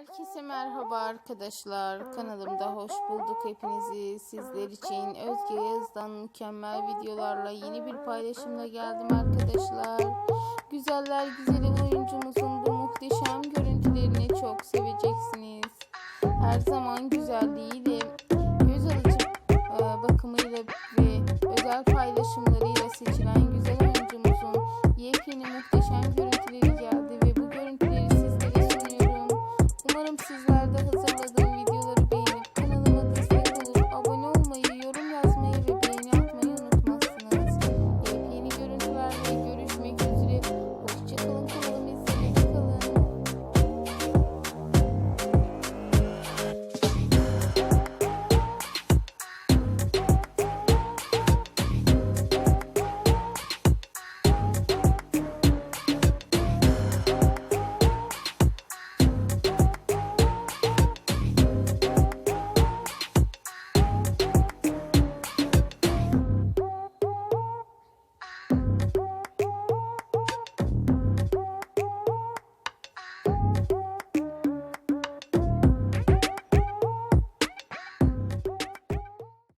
Herkese merhaba arkadaşlar. Kanalımda hoş bulduk hepinizi. Sizler için Özge Yaz'dan mükemmel videolarla yeni bir paylaşımla geldim arkadaşlar. Güzeller güzeli oyuncumuzun bu muhteşem görüntülerini çok seveceksiniz. Her zaman güzelliğiyle, göz alıcı e, bakımıyla ve özel paylaşımlarıyla seçilen this is like